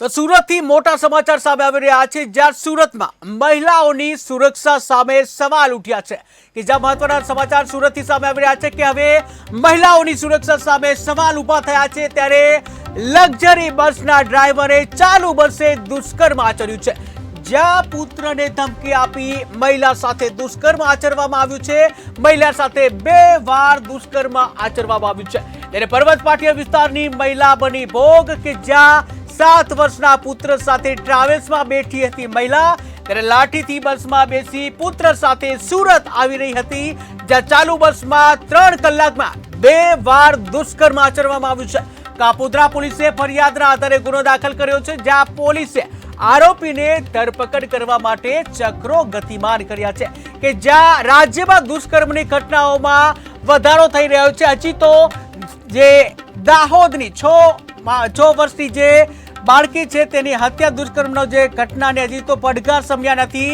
તો સુરતથી મોટા સમાચાર સામે આવી રહ્યા છે, જ્યાં સુરતમાં મહિલાઓની સુરક્ષા સામે સવાલ ઉઠ્યા છે. કે જ્યાં મહત્વના સમાચાર સુરતથી સામે આવી રહ્યા છે કે હવે મહિલાઓની સુરક્ષા સામે સવાલ ઊભા થયા છે, ત્યારે લક્ઝરી બસના ડ્રાઈવરે ચાલુ બસે દુષ્કર્મ આચર્યું છે. જ્યાં પુત્રને ધમકી આપી મહિલા સાથે દુષ્કર્મ આચરવામાં આવ્યું છે. મહિલા સાથે બે વાર દુષ્કર્મ આચરવામાં આવ્યું છે. ત્યારે પર્વત પાટિયા વિસ્તારની મહિલા બની ભોગ કે જ્યાં સાત વર્ષના પુત્ર સાથે ટ્રાવેલ્સમાં બેઠી હતી મહિલા. ત્યારે લાઠીથી બસમાં બેસી પુત્ર સાથે સુરત આવી રહી હતી, જ્યાં ચાલુ બસમાં ત્રણ કલાકમાં બે વાર દુષ્કર્મ આચરવામાં આવ્યું છે. કાપોદ્રા પોલીસે ફરિયાદના આધારે ગુનો દાખલ કર્યો છે, જ્યાં પોલીસે આરોપીને ધરપકડ કરવા માટે ચક્રો ગતિમાન કર્યા છે કે જ્યાં રાજ્યમાં દુષ્કર્મની ઘટનાઓમાં વધારો થઈ રહ્યો છે. હજી તો જે દાહોદની છ છ વર્ષની જે બાળકી છે તેની હત્યા દુષ્કર્મનો જે ઘટનાને હજી તો પડઘા સમજ્યા નથી,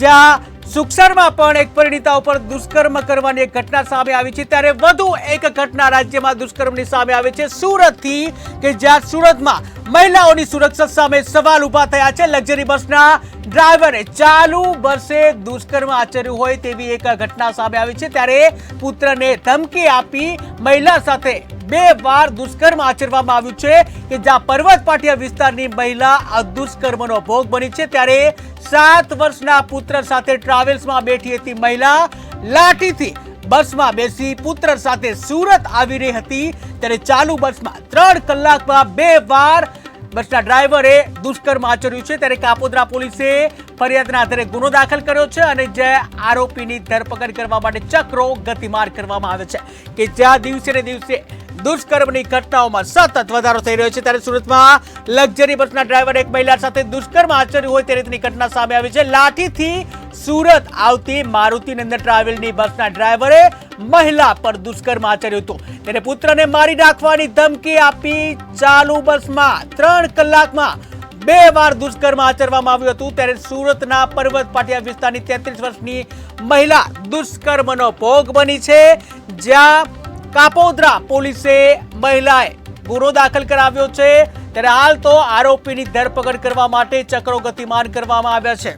જ્યાં સુક્ષરમાં પણ એક પરિણીતા ઉપર દુષ્કર્મ કરવાની એક ઘટના સામે આવી છે. ત્યારે વધુ એક ઘટના રાજ્યમાં દુષ્કર્મની સામે આવે છે. સુરતથી કે જ્યાં સુરતમાં મહિલાઓની સુરક્ષા સામે સવાલ ઊભા થયા છે. લક્ઝરી બસના ડ્રાઈવરે ચાલુ બસે દુષ્કર્મ આચર્યું હોય તેવી એક ઘટના સામે આવી છે. ત્યારે પુત્રને ધમકી આપી મહિલા સાથે બે વાર દુષ્કર્મ આચરવામાં આવ્યું છે કે જ્યાં પર્વત પાટિયા વિસ્તારની મહિલા આ દુષ્કર્મનો ભોગ બની છે. ત્યારે સાત વર્ષના પુત્ર સાથે ટ્રાવેલ્સમાં બેઠી હતી મહિલા. લાઠીથી બસમાં બેસી પુત્ર સાથે સુરત આવી રહી હતી. ત્યારે ચાલુ બસમાં ત્રણ કલાકમાં બે વાર બસના ડ્રાઈવરે દુષ્કર્મ આચર્યું છે. ત્યારે કાપોદ્રા પોલીસે ફરિયાદના આધારે ગુનો દાખલ કર્યો છે અને જે આરોપીની ધરપકડ કરવા માટે ચક્રો ગતિમાર કરવામાં આવે છે કે જ્યાં દિવસે ને દિવસે દુષ્કર્મની ઘટનાઓમાં સતત વધારો થઈ રહ્યો છે. ત્યારે સુરતમાં લક્ઝરી બસના ડ્રાઈવર એક મહિલા સાથે દુષ્કર્મ આચર્યું હોય તે રીતની ઘટના સામે આવી છે. લાઠીથી સુરત આવતી મારુતિ નંદન ટ્રાવેલની બસના ડ્રાઈવરે મહિલા પર દુષ્કર્મ આચર્યું હતું. તેને પુત્રને મારી નાખવાની ધમકી આપી ચાલુ બસમાં ત્રણ કલાકમાં બે વાર દુષ્કર્મ આચરવામાં આવ્યું હતું. ત્યારે સુરતના પર્વત પાટિયા વિસ્તારની તેત્રીસ વર્ષની મહિલા દુષ્કર્મનો ભોગ બની છે. જ્યાં કાપોદ્રા પોલીસે મહિલાએ ગુનો દાખલ કરાવ્યો છે. ત્યારે હાલ તો આરોપીની ધરપકડ કરવા માટે ચક્રો ગતિમાન કરવામાં આવ્યા છે.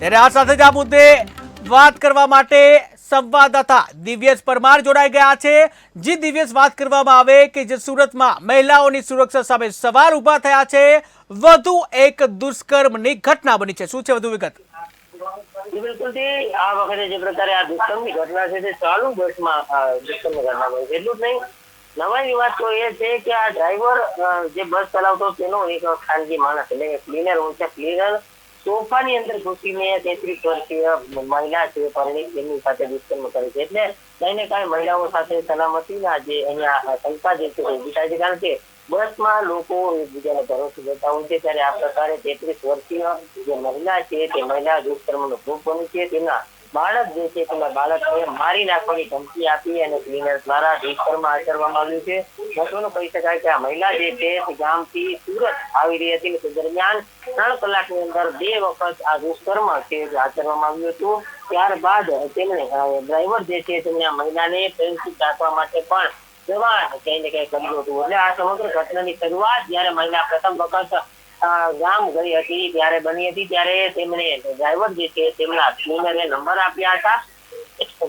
ત્યારે આ સાથે મહિલાઓની સુરક્ષા સામે સવાલ ઊભા થયા છે, વધુ એક દુષ્કર્મની ઘટના બની છે. શું છે વધુ વિગત? બિલકુલ આ જે પ્રકારે આ દુષ્કર્મની ઘટના છે ચાલુ દુષ્કર્મની ઘટના વાત તો એ છે કે આ ડ્રાઈવર જે બસ ચલાવતો તેનો એક ખાનગી માણસ એટલે ક્લીનર હોય છે ક્લીનર સોફાની અંદર ઘૂસીને તેત્રીસ વર્ષીય મહિલા છે, પરણી તેમની સાથે દુષ્કર્મ કરે છે. એટલે કઈ ને કઈ મહિલાઓ સાથે સલામતીના જે અહીંયા શંકા જે છે ઊભી થાય છે. કારણ કે બસમાં લોકો એકબીજાને ભરોસે જતા હોય છે, ત્યારે આ પ્રકારે તેત્રીસ વર્ષીય જે મહિલા છે, તે મહિલા દુષ્કર્મનો ભોગ બની છે. તેના બાળક જે છે તેના બાળકને મારી નાખવાની ધમકી આપી અને ક્લીનર દ્વારા દુષ્કર્મ આચરવામાં આવ્યું છે. મહત્વનું કહી શકાય કે આ મહિલા જે છે ગામથી સુરત આવી રહી હતી તે દરમિયાન ત્રણ કલાકની અંદર બે વખત આ દુષ્કર્મ છે આચરવામાં આવ્યું હતું. ત્યારબાદ તેમણે ડ્રાઈવર જે છે તેમણે આ મહિલાને પ્રેમથી રાખવા માટે પણ જવાન કઈ કઈ કર્યું હતું. એટલે આ સમગ્ર ઘટનાની શરૂઆત જ્યારે મહિલા પ્રથમ વખત ગામ ગઈ હતી, ત્યારે બની હતી, ત્યારે તેમણે ડ્રાઈવર જે છે, તેમના ક્લીનરે નંબર આપ્યા હતા.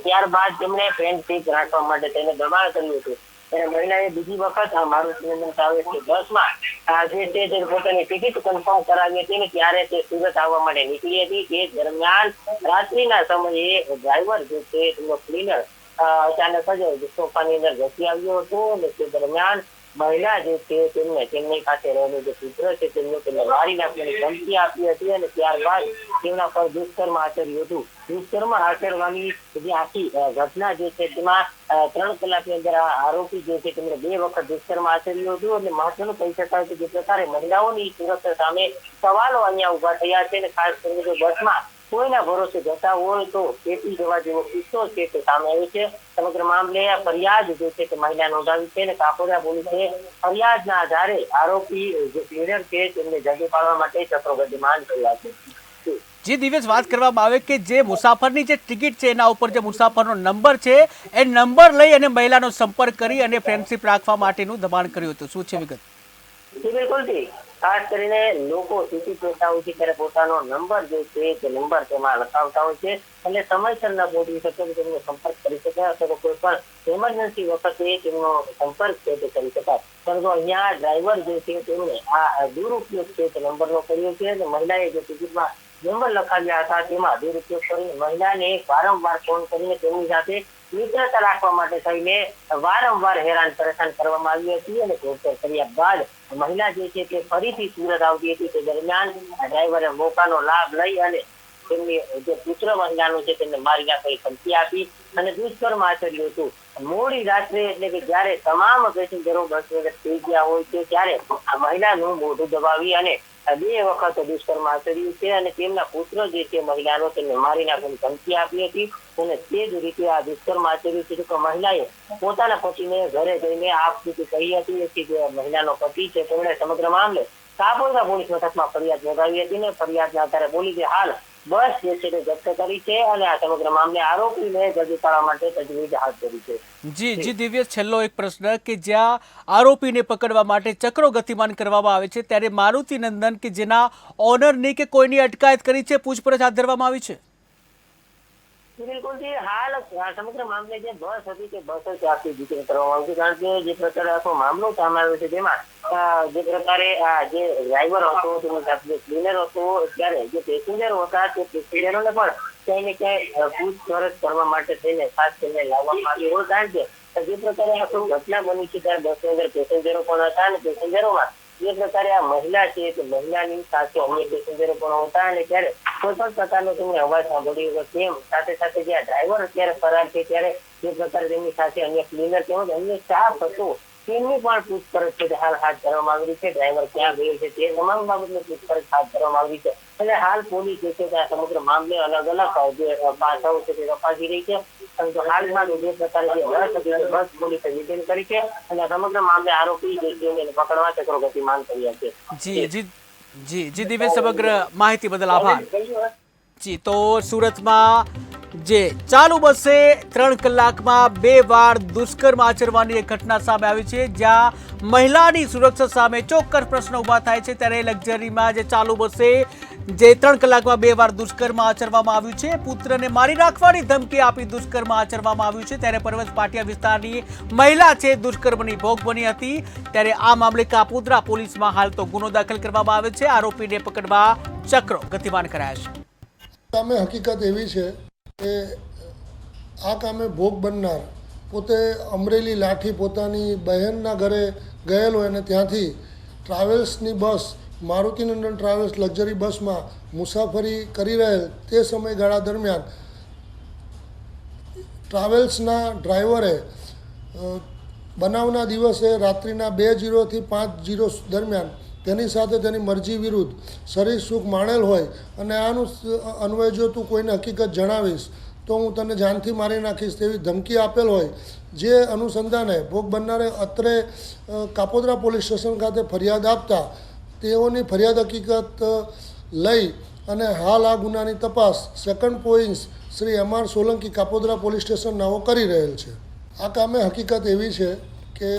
ત્યારબાદ તેમણે ફ્રેન્ડશીપ રાખવા માટે તેને દબાણ કર્યું હતું. અને મહિલાએ બીજી વખત આ મારુતિનંદન ટ્રાવેલ્સની બસમાં આ જે છે તે પોતાની ટિકિટ કન્ફર્મ કરાવી હતી ને ત્યારે તે સુરત આવવા માટે નીકળી હતી. તે દરમિયાન રાત્રિના સમયે ડ્રાઈવર જે છે તેનો ક્લીનર અચાનક જ સોફાની અંદર ઘસી આવ્યો હતો અને તે દરમિયાન મહિલા જે છે તેમને ચેન્નઈ ખાતે રહેલું જે પુત્ર છે, તેમને તેમને મારી નાખવાની ધમકી આપી હતી અને ત્યારબાદ તેમના પર દુષ્કર્મ આચર્યું હતું. દુષ્કર્મ આચરવાની જે આખી ઘટના જે છે તેમાં ત્રણ કલાકની અંદર આરોપી જે છે તેમણે બે વખત દુષ્કર્મ આચર્યું હતું અને મહત્વનું કહી શકાય કે જે પ્રકારે મહિલાઓની સુરક્ષા સામે સવાલો અહીંયા ઊભા થયા છે અને ખાસ કરીને બસમાં કોઈના ભરોસે જતા હોય તો ચેતી જવા જેવો કિસ્સો છે તે સામે આવ્યો છે. સમગ્ર મામલે ફરિયાદ જે છે તે મહિલા નોંધાવી છે અને કાપોદરા પોલીસે ફરિયાદના આધારે આરોપી જે ક્લિનર છે તેમને ઝડપી પાડવા માટે ચક્રો ગતિમાન કર્યા છે. જે દિવસ વાત કરવામાં આવે કે જે મુસાફરની જે ટિકિટ છે એના ઉપર જે મુસાફરનો નંબર છે એ નંબર લઈ અને મહિલાનો સંપર્ક કરી અને ફ્રેન્ડશીપ રાખવા માટેનું દબાણ કર્યું હતું. શું છે વિગત? બિલકુલ ખાસ કરીને લોકો સિટી છે ત્યારે પોતાનો નંબર જે છે તે નંબર તેમાં લખાવતા હોય છે એટલે સમયસર ન પહોંચી શકે તો તેમનો સંપર્ક કરી શકાય અથવા કોઈ પણ ઇમરજન્સી વખતે તેમનો સંપર્ક છે તે કરી શકાય. પરંતુ અહીંયા ડ્રાઈવર જે છે તેમણે આ દુરુપયોગ છે તે નંબરનો કર્યો છે અને મહિલાએ જે ટિકિટમાં નંબર લખાવ્યા હતા તેમાં દુરુપયોગ કરી મહિલાને વારંવાર ફોન કરીને તેમની સાથે મિત્રતા રાખવા માટે થઈને વારંવાર હેરાન પરેશાન કરવામાં આવી હતી અને તોડફોડ કર્યા બાદ મહિલા જે છે તે ફરીથી સુરત આવતી હતી. તે દરમિયાન ડ્રાઈવરે મોકાનો લાભ લઈ અને તેમની જે પુત્ર મહિલાનું છે તેમને મારી નાખવાની ધમકી આપી અને દુષ્કર્મ આચર્યું હતું. મોડી રાત્રે એટલે કે જ્યારે તમામ પેસેન્જરો બસ વગર થઈ ગયા હોય છે, ત્યારે આ મહિલાનું મોઢું દબાવી અને બે વખત દુષ્કર્મ આચર્યું છે અને તેમના પુત્ર જે છે મહિલાનો તેમને મારી નાખવાની ધમકી આપી હતી અને તે જ રીતે આ દુષ્કર્મ આચર્યું છે કે મહિલાએ પોતાના પતિને ઘરે જઈને આપવીતી કહી હતી કે જે મહિલાનો પતિ છે તેમણે સમગ્ર મામલે કાપોદરા પોલીસ મથકમાં ફરિયાદ નોંધાવી હતી ને ફરિયાદના આધારે પોલીસે હાલ બસ જે જપ્ત કરી છે અને આ સમગ્ર મામલે આરોપીને ઝડપી પાડવા માટે તજવીજ હાથ ધરી છે. જી જી દિવ્ય છેલ્લો એક પ્રશ્ન કે જ્યાં આરોપીને પકડવા માટે ચક્રો ગતિમાન કરવામાં આવે છે ત્યારે મારુતિ નંદન કે જેના ઓનરની કે કોઈની અટકાયત કરી છે પૂછપરછ હાથ ધરવામાં આવી છે? બિલકુલ જી, હાલ સમગ્ર મામલે જે બસ હતી તે બસ જ આખી જીતી કરવામાં આવી કારણ કે જે પ્રકારે આખો મામલો સામે આવ્યો છે તેમાં જે પ્રકારે જે ડ્રાઈવર હતો તેની સાથે ક્લીનર હતો ત્યારે જે પેસેન્જરો હતા, તે પેસેન્જરોને પણ ક્યાંય ને ક્યાંય પૂછપરછ કરવા માટે થઈને, ખાસ કરીને લાવવામાં આવ્યો હોય. કારણ કે જે પ્રકારે આખું ઘટના બની છે, ત્યારે બસની અંદર પેસેન્જરો પણ હતા અને પેસેન્જરોમાં જે પ્રકારે આ મહિલા છે, તે મહિલાની સાથે અન્ય પેસેન્જરો પણ હતા અને ત્યારે કોઈ પણ પ્રકારનો તેમને અવાજ સાંભળ્યો હતો તેમ, સાથે સાથે જે આ ડ્રાઈવર અત્યારે ફરાર છે, ત્યારે જે પ્રકારે તેમની સાથે અન્ય ક્લીનર તેમજ અન્ય સ્ટાફ હતો તેમની પણ પૂછપરછ હાલ હાથ ધરવામાં આવી છે ડ્રાઈવર ક્યાં ગયો છે તે તમામ બાબતની પૂછપરછ હાથ ધરવામાં આવી છે. અને હાલ પોલીસ જે છે તે આ સમગ્ર મામલે અલગ અલગ જે પાસાઓ છે તે તપાસી રહી છે. પરંતુ હાલમાં જે પ્રકારે જે બસ હતી બસ પોલીસે ડિટેન કરી છે અને સમગ્ર મામલે આરોપી જે છે પકડવા ચક્રો ગતિમાન કર્યા છે. જી જી જી જી દિવ્ય સમગ્ર માહિતી બદલ આભાર. જી તો સુરતમાં જે ચાલુ બસે ત્રણ કલાકમાં બે વાર દુષ્કર્મ આચરવાની એક ઘટના સામે આવી છે, જ્યાં મહિલાની સુરક્ષા સામે ચોક્કસ પ્રશ્ન ઊભા થાય છે. ત્યારે લક્ઝરીમાં જે ચાલુ બસે જે ત્રણ કલાકમાં બે વાર દુષ્કર્મ આચરવામાં આવ્યું છે, પુત્રને મારી નાખવાની ધમકી આપી દુષ્કર્મ આચરવામાં આવ્યું છે. ત્યારે પર્વત પાટિયા વિસ્તારની મહિલા છે, દુષ્કર્મની ભોગ બની હતી. ત્યારે આ મામલે કાપોદ્રા પોલીસમાં હાલ તો ગુનો દાખલ કરવામાં આવે છે. આરોપીને પકડવા ચક્રો ગતિમાન કરાયા છે. સામે હકીકત એવી છે કે આ કામે ભોગ બનનાર પોતે અમરેલી લાઠી પોતાની બહેનના ઘરે ગયેલો અને ત્યાંથી ટ્રાવેલ્સની બસ મારુતિનંદન ટ્રાવેલ્સ લક્ઝરી બસમાં મુસાફરી કરી રહેલ તે સમયગાળા દરમિયાન ટ્રાવેલ્સના ડ્રાઈવરે બનાવના દિવસે રાત્રિના બે જીરોથી પાંચ જીરો દરમિયાન તેની સાથે તેની મરજી વિરુદ્ધ શરીર સુખ માણેલ હોય અને આનું અન્વય જો તું કોઈને હકીકત જણાવીશ, તો હું તને જાનથી મારી નાખીશ તેવી ધમકી આપેલ હોય. જે અનુસંધાને ભોગ બનનારે અત્રે કાપોદરા પોલીસ સ્ટેશન ખાતે ફરિયાદ આપતા તેઓની ફરિયાદ હકીકત લઈ અને હાલ આ ગુનાની તપાસ second points Shri M R Solanki Kapodra police station નાઓ કરી રહેલ છે. આ કામે હકીકત એવી છે કે